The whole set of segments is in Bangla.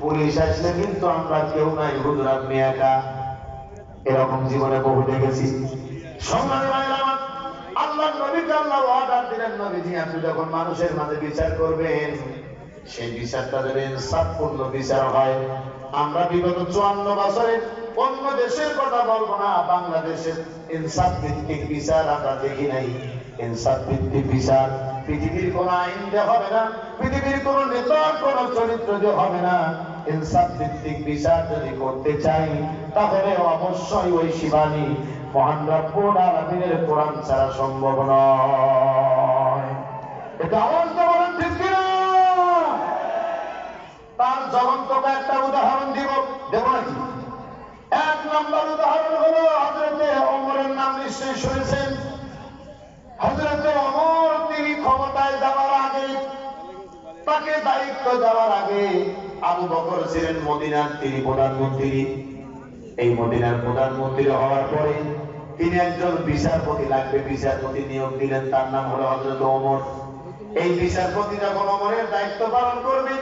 পুলিশ আসলে কিন্তু আমরা কেউ নাই, হুজুর একা। এরকম জীবনে বহু দেখেছি। সেই বিচার হয়। আমরা বিগত অন্য দেশের কথা বলব না, বাংলাদেশের ইনসাফ ভিত্তিক বিচার আমরা দেখি নাই। ইনসাফ ভিত্তিক বিচার পৃথিবীর কোন আইন দিয়ে হবে না, পৃথিবীর কোন নেতার কোন চরিত্র দিয়ে হবে না, ইনসাফ ভিত্তিক বিচার যদি করতে চাই, তাহলে অবশ্যই ওই শিবানী মহান রব্বুল কোরআন ছাড়া সম্ভব নয়। এটা আওয়াজ তার জ্বলন্ত একটা উদাহরণ দিব, দেব এক নম্বর উদাহরণ হলো হজরতে অমরের নাম নিশ্চয়ই শুনেছেন? তাকে দায়িত্ব দেওয়ার আগে আবু বকর ছিলেন মদিনার তিনি প্রধানমন্ত্রী। এই মদিনার প্রধানমন্ত্রী হওয়ার পরে তিনি একজন বিচারপতি লাগবে, বিচারপতি নিয়োগ দিলেন, তার নাম হলো হজরত ওমর। এই বিচারপতি যখন ওমরের দায়িত্ব পালন করবে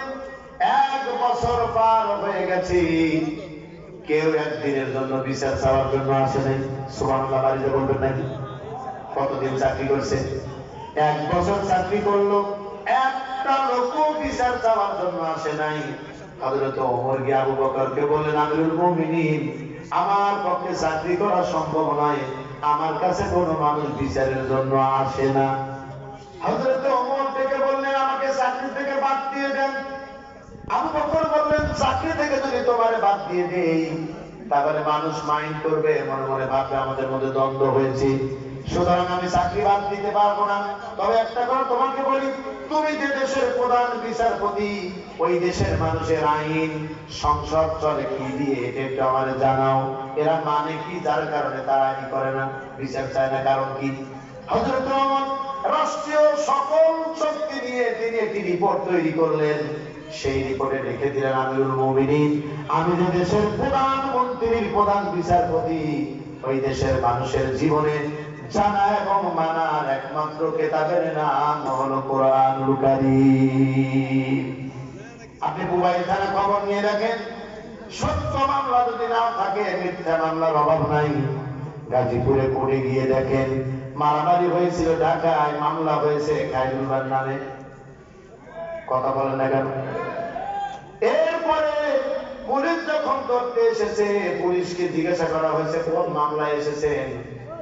এক বছর পার হয়ে গেছে। কেউ একদিনের জন্য বিচার চাওয়ার জন্য আসে নাই। সুবহানাল্লাহ, বাড়িতে বলবেন নাকি? কতদিন চাকরি করছে? এক বছর চাকরি করল একটা লোক বিচার চাওয়ার জন্য আসে নাই। হযরত ওমর গিয়ে আবু বকরকে বললেন, আমিরুল মুমিনিন, আমার পক্ষে চাকরি করা সম্ভব নয়। আমার কাছে কোনো মানুষ বিচারের জন্য আসে না। হযরত ওমর থেকে বললেন, আমাকে চাকরি থেকে বাদ দিয়ে দেন। আবু বকর বললেন, চাকরি থেকে যদি তোমারে বাদ দিয়ে দেই, তাহলে মানুষ মাইন্ড করবে, মনে মনে ভাববে আমাদের মধ্যে দ্বন্দ্ব হয়েছে। সুতরাং আমি চাকরি বাদ দিতে পারব না। তবে একটা কথা তোমাকে বলি, তুমি যে দেশের প্রধান বিচারপতি, ওই দেশের মানুষের আইন সংসদ চলে কি দিয়ে, এটা আমার জানাও। এরা মানে কি? যার কারণে তারা আইন করে না। বিচার চায় না, কারণ কি? হজরত রাষ্ট্রীয় সকল শক্তি নিয়ে তিনি একটি রিপোর্ট তৈরি করলেন। সেই রিপোর্টে লিখে দিলেন আমিরুল মুমিনিন, আমি যে দেশের প্রধানমন্ত্রীর প্রধান বিচারপতি, ওই দেশের মানুষের জীবনে জানা এবং মানার একমাত্র কেতাবের নাম হলো কোরআনুল কারীম। আপনি মোবাইল থানা খবর নিয়ে রাখেন সত্য মামলা যদি নাও থাকে, মিথ্যা মামলার অভাব নাই। গাজীপুরে পড়ে গিয়ে দেখেন, মারামারি হয়েছিল ঢাকায়, মামলা হয়েছে খাইরুলবার নামে কথা বলেন না কেন? এরপরে পুলিশ যখন ধরতে এসেছে, পুলিশকে জিজ্ঞাসা করা হয়েছে, কোন মামলায় এসেছেন?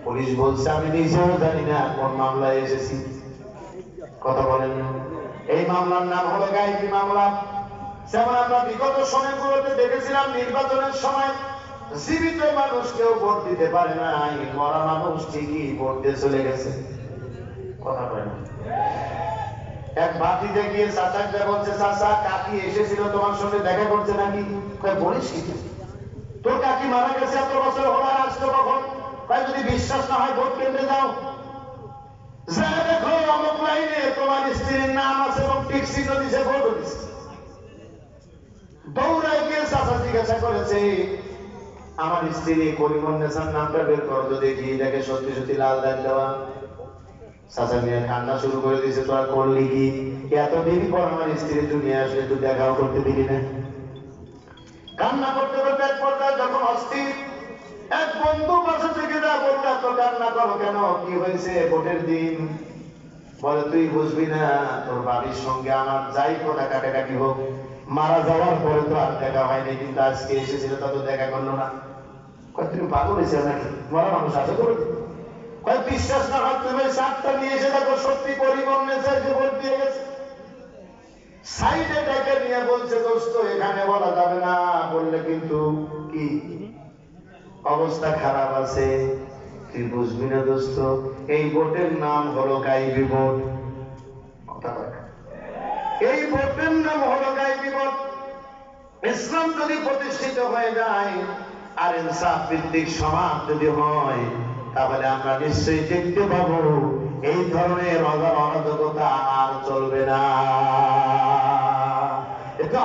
পুলিশ বলছে, আমি নিজেও জানি না কোন মামলায় এসেছি। কথা বলেন। এই মামলার নাম হলো গাইবি মামলা। যেমন আমরা বিগত সময়গুলোতে দেখেছিলাম, নির্বাচনের সময় জীবিত মানুষ কেউ ভোট দিতে পারে না মরা মানুষ ঠিকই ভোট দিয়ে চলে গেছে। কথা বলেন। এক বাতিতে গিয়ে চাচাকে বলছে, চাচা, কাকি এসেছিল তোমার সঙ্গে দেখা করছে নাকি? বলিস কি তোর কাকি মারা গেছে এত বছর হলো বিশ্বাস না হয় ভোট কেন্দ্রে যাও। যা দেখো, অমুক লাইনে তোমার স্ত্রীর নাম আছে এবং টিক চিহ্ন দিছে, ভোট দিছে দৌড়ায় গিয়ে চাচা জিজ্ঞাসা করেছে, আমার স্ত্রী করিমন নেশার নামটা বের করো তো দেখি দেখে সত্যি সত্যি লাল দাগ দেওয়া। চাচা কান্না শুরু করে দিয়েছে তোরা করলি কি? এত দেরি পর আমার স্ত্রী দুনিয়া আসলে তুই দেখাও করতে দিলি না। কান্না করতে করতে এক পর্যায়ে যখন অস্থির এক বন্ধু পাশে থেকে যা বলতে এত কান্না করো কেন? কি হয়েছে ভোটের দিন? বলে, তুই বুঝবি না, তোর বাড়ির সঙ্গে আমার যাই কোটা কাটাকাটি হোক, মারা যাওয়ার পরে তো আর দেখা হয়নি, কিন্তু আজকে এসেছিল তা তো দেখা করল না। পাগল হয়েছে নাকি? মরা মানুষ আছে করে কয়, বিশ্বাস না সাতটা নিয়ে এসে দেখো, সত্যি পরিবহন ভোট দিয়ে গেছে। সাইডে ডেকে নিয়ে বলছে, দোস্ত, এখানে বলা যাবে না। বললে, কিন্তু কি? অবস্থা খারাপ আছে। তুই বুঝবি না দোস্ত? এই ভোটের নাম হলো গাইবি না। এই ভোটের নাম হলো গাইবি ভোট ইসলাম যদি প্রতিষ্ঠিত হয়ে যায়, আর ইনসাফ ভিত্তিক সমাজ যদি হয়, তাহলে আমরা নিশ্চয়ই দেখতে পাবো, এই ধরনের অরাজকতা আর চলবে না। একটু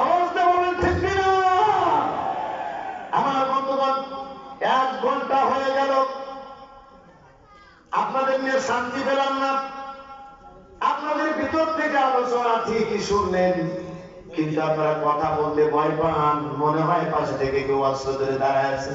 শান্তি পেলাম না। আপনাদের ভিতর থেকে আলোচনা ঠিকই শুনলেন, কিন্তু আপনারা কথা বলতে ভয় পান, মনে হয় পাশে থেকে কেউ অস্ত্র ধরে দাঁড়ায় আছে।